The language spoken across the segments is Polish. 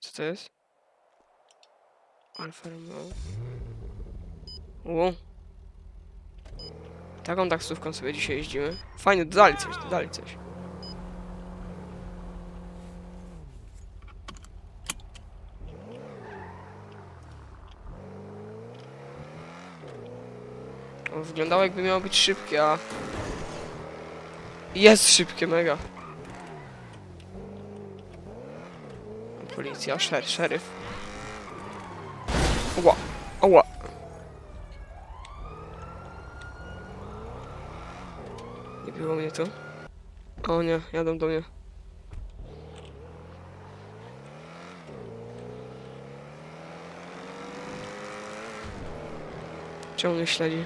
Co to jest? Alfa Romeo. Ło. Taką taksówką sobie dzisiaj jeździmy. Fajnie, dodali coś, dodali coś. Wyglądało jakby miało być szybkie, a... Jest szybkie, mega. Policja, szer szeryf. Ła, ła. Nie było mnie tu. O nie, jadą do mnie. Mnie śledzi?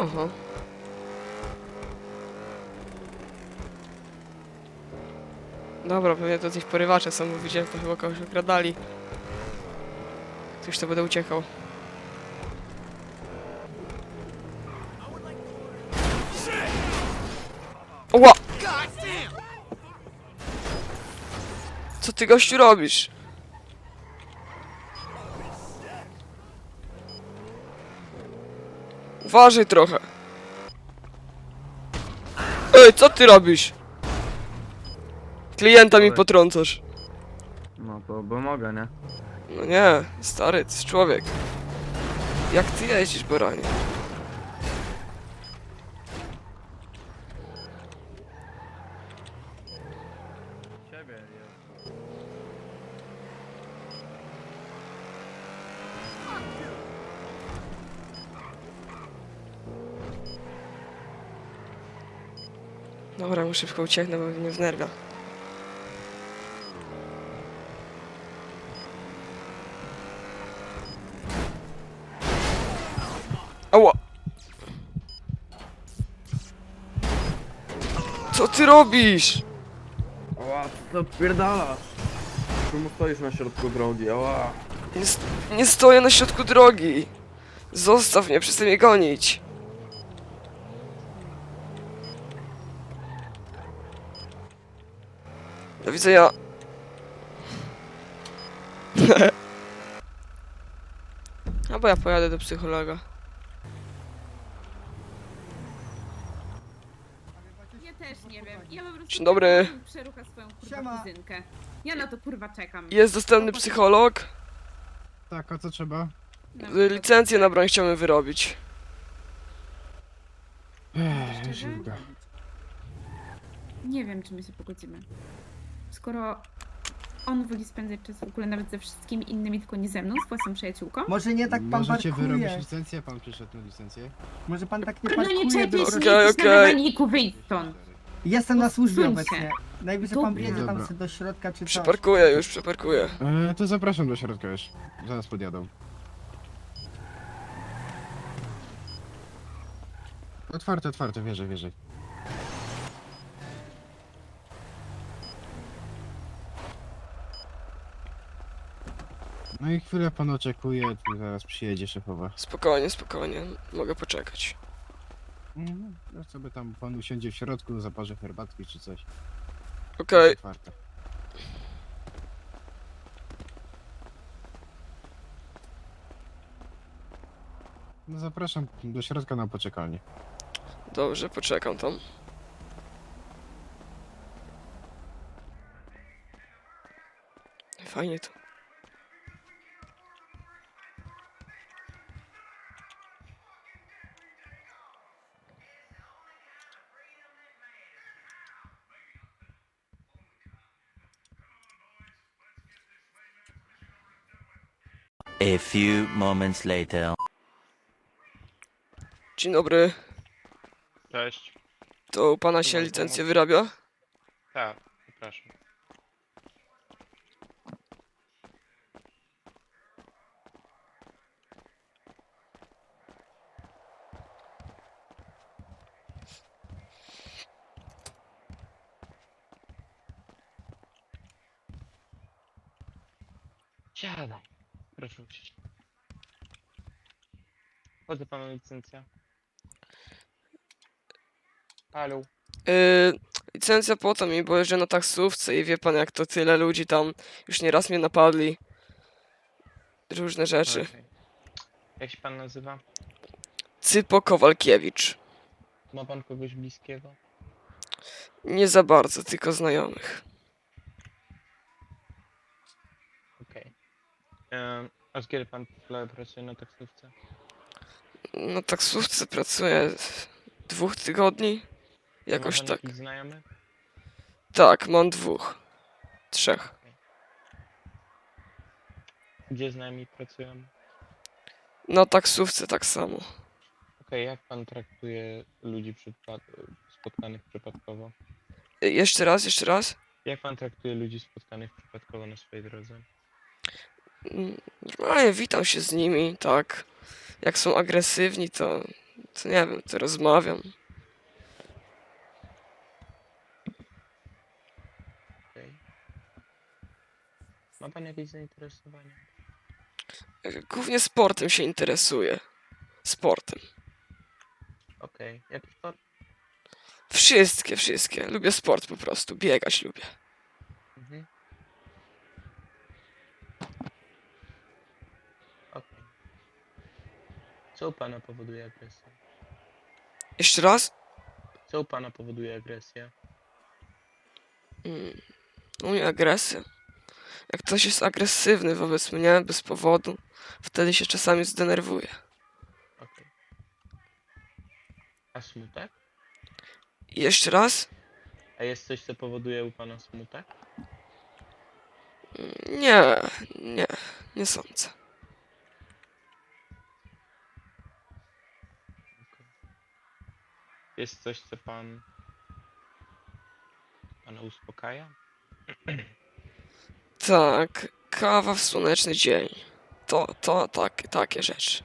Aha. Dobra, pewnie to coś porywacze są, bo widziałem, to chyba kogoś okradali. Ktoś to będę uciekał. Ła! Co ty gościu robisz? Uważaj trochę. Ej, co ty robisz? Klienta mi potrącasz. No to bo mogę, nie? No nie, stary, to jest człowiek. Jak ty jeździsz, baranie? Ciebie jest. Dobra, muszę szybko ucieknąć, bo mnie wnerwia. Ała! Co ty robisz? Ała, co to pierdala? Czemu stoisz na środku drogi? Ała. Nie, st- nie stoję na środku drogi. Zostaw mnie, przestań mnie gonić. Do widzenia. Albo ja pojadę do psychologa. Ja też nie wiem. Ja po prostu Dzień dobry. przerucha swoją kurwa Siema. kuzynkę. Ja na to kurwa czekam. Jest dostępny psycholog. Tak, a co trzeba? Na- Y, Licencję na broń chciałbym wyrobić. Ech, Szczerze? się uda. Nie wiem, czy my się pogodzimy. Skoro on woli spędzać czas w ogóle nawet ze wszystkimi innymi, tylko nie ze mną, z własną przyjaciółką. Może nie tak pan Możecie wyrobić parkuje. licencję, pan przyszedł na licencję. Może pan tak nie No nie parkuje, czepiaj bo... się, Okej, nie jesteś na okej. mechaniku, wyjdź stąd. Jestem na służbie Odsuń się. obecnie. Najwyżej pan Dobra. wjedzie tam Dobra. sobie do środka czy coś. Przeparkuję już, przeparkuję. E, to zapraszam do środka już. Zaraz podjadą. Otwarte, otwarte, wierzę, wierzę. No i chwilę pan oczekuje, tu zaraz przyjedzie szefowa. Spokojnie, spokojnie. Mogę poczekać. Mhm, No sobie tam pan usiądzie w środku, zaparzy herbatki czy coś. Okej. Otwarte. No zapraszam do środka na poczekalnię. Dobrze, poczekam tam. Fajnie to. A few moments later. Dzień dobry. Cześć. To u pana się licencję wyrabia? Tak, przepraszam. Siadaj. Proszę usiąść. Chodzę panu licencja. Halo. Yy, licencja po to mi, bo jeżdżę na taksówce i wie pan jak to tyle ludzi tam już nieraz mnie napadli. Różne rzeczy. Okej. Jak się pan nazywa? Cypo Kowalkiewicz. Ma pan kogoś bliskiego? Nie za bardzo, tylko znajomych. Okej. Em, A z kiedy pan pracuje na taksówce? Na taksówce pracuję dwóch tygodni. Jakoś Ma pan tak. znajomych? Tak, mam dwóch. Trzech. Gdzie z nami pracują? Na taksówce tak samo. Okej, jak pan traktuje ludzi przypad- spotkanych przypadkowo? Y, Jeszcze raz, jeszcze raz. Jak pan traktuje ludzi spotkanych przypadkowo na swojej drodze? Mm, Normalnie witam się z nimi, tak. Jak są agresywni, to, to nie wiem, to rozmawiam. Okej. Ma pan jakieś zainteresowania? Głównie sportem się interesuję. Sportem. Okej, jaki sport? Wszystkie, wszystkie. Lubię sport po prostu. Biegać lubię. Mhm. Okej. Co u pana powoduje agresję? Jeszcze raz. Co u pana powoduje agresję? Mm, U mnie agresja. Jak ktoś jest agresywny wobec mnie bez powodu, wtedy się czasami zdenerwuję. Okej. A smutek? I jeszcze raz. A jest coś, co powoduje u pana smutek? Mm, Nie, nie, nie sądzę. Jest coś, co pan pana uspokaja? Tak, kawa w słoneczny dzień. To, to, tak, takie rzeczy.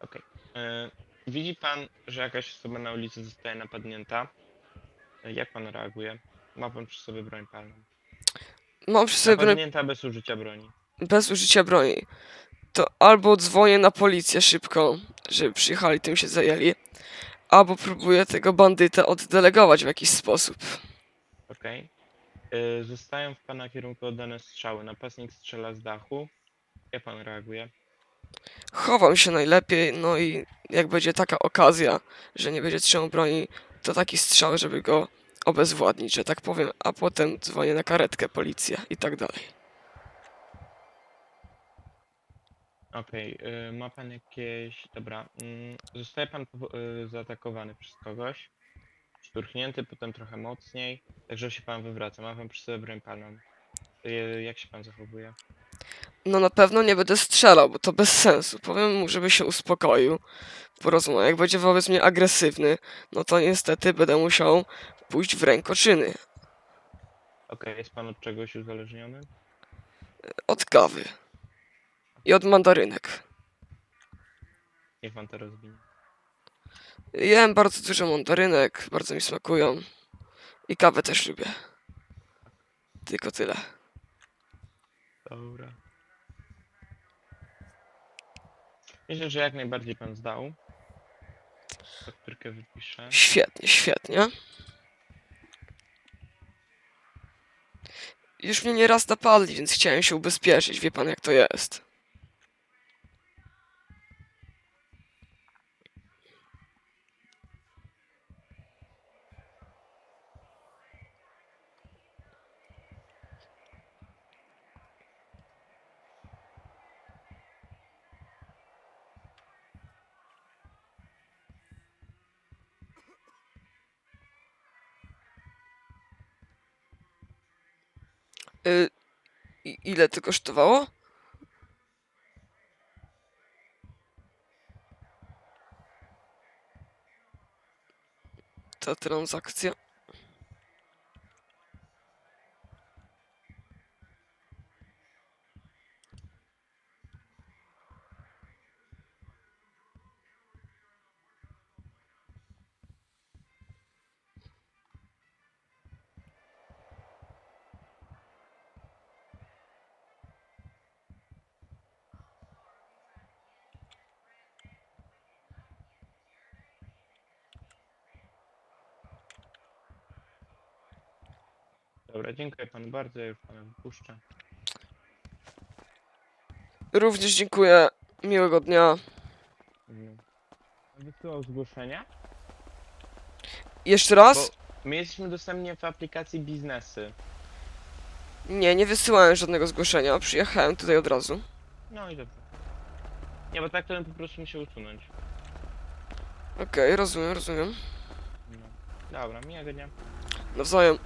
Okej. E, Widzi pan, że jakaś osoba na ulicy zostaje napadnięta? E, Jak pan reaguje? Ma pan przy sobie broń palną. Mam przy sobie broń bez użycia broni. bez użycia broni. To albo dzwonię na policję szybko, żeby przyjechali, tym się zajęli, albo próbuję tego bandytę oddelegować w jakiś sposób. Okej. E, Zostają w pana kierunku oddane strzały. Napastnik strzela z dachu. Jak pan reaguje? Chowam się najlepiej, no i jak będzie taka okazja, że nie będzie trzymał broni, to taki strzał, żeby go obezwładnić, że tak powiem, a potem dzwonię na karetkę, policję i tak dalej. Okej, y, ma pan jakieś. Dobra. mm, Zostaje pan y, zaatakowany przez kogoś. Szturchnięty, potem trochę mocniej. Także się pan wywraca. Ma pan przy sobie broń palną. Y, Jak się pan zachowuje? No na pewno nie będę strzelał, bo to bez sensu. Powiem mu, żeby się uspokoił, porozmawiał. Jak będzie wobec mnie agresywny, no to niestety będę musiał pójść w rękoczyny. Okej, jest pan od czegoś uzależniony? Od kawy. I od mandarynek. Niech pan to rozwinie. Jem bardzo dużo mandarynek, bardzo mi smakują. I kawę też lubię. Tylko tyle. Dobra. Myślę, że jak najbardziej pan zdał. Fakturkę wypiszę. Świetnie, świetnie. Już mnie nieraz napadli, więc chciałem się ubezpieczyć. Wie pan jak to jest. Y, i- ile to kosztowało? Ta transakcja. Dobra, dziękuję panu bardzo, ja już pana wypuszczę. Również dziękuję. Miłego dnia. Mhm. Wysyłał zgłoszenia? Jeszcze raz? My jesteśmy dostępni w aplikacji biznesy. Nie, nie wysyłałem żadnego zgłoszenia. Przyjechałem tutaj od razu. No i dobrze. Nie, bo tak to bym po prostu musiał usunąć. Okej, rozumiem, rozumiem. No. Dobra, miłego dnia. Nawzajem.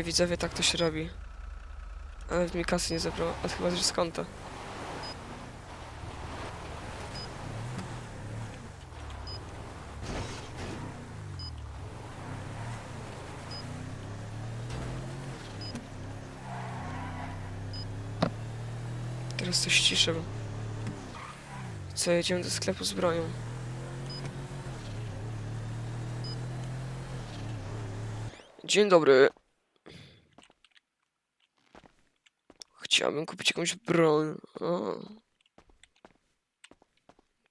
Widzicie, widzowie, tak to się robi. Ale mi kasy nie zabrał, a chyba że z konta. Teraz to ściszę. bo- Co, jedziemy do sklepu z. Dzień dobry. Chciałbym kupić jakąś broń. O.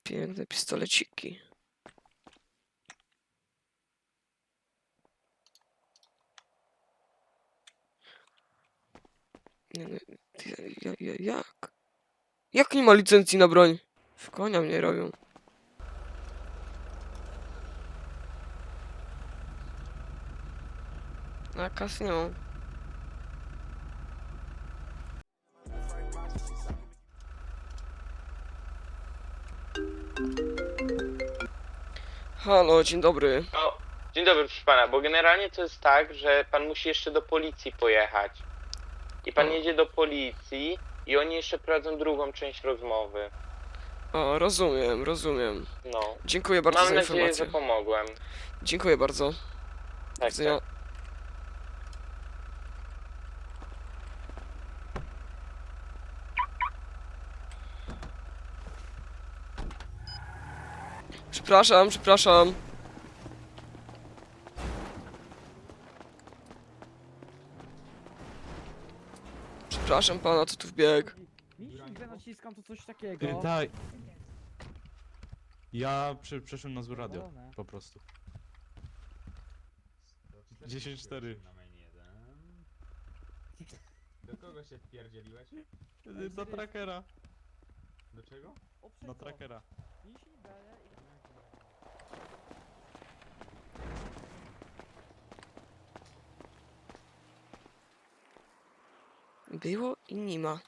Piękne pistoleciki. Nie, nie, ty- ja, ja, jak? Jak nie ma licencji na broń? W konia mnie robią. A kasy nie mam. Halo, dzień dobry. O, dzień dobry proszę pana, bo generalnie to jest tak, że pan musi jeszcze do policji pojechać. I pan jedzie do policji i oni jeszcze prowadzą drugą część rozmowy. O, rozumiem, rozumiem. No. Dziękuję bardzo Mam za nadzieję, informację. że pomogłem. Dziękuję bardzo. Tak, Widzenia. tak. Przepraszam, przepraszam. Przepraszam pana, co tu wbiegł. Jeśli naciskam to coś takiego. Daj. Ja przy, przeszłem na zły radio, po prostu. 10-4. Do kogo się wpierdzieliłeś? Do trackera. Do czego? Na trackera. Było i nie ma.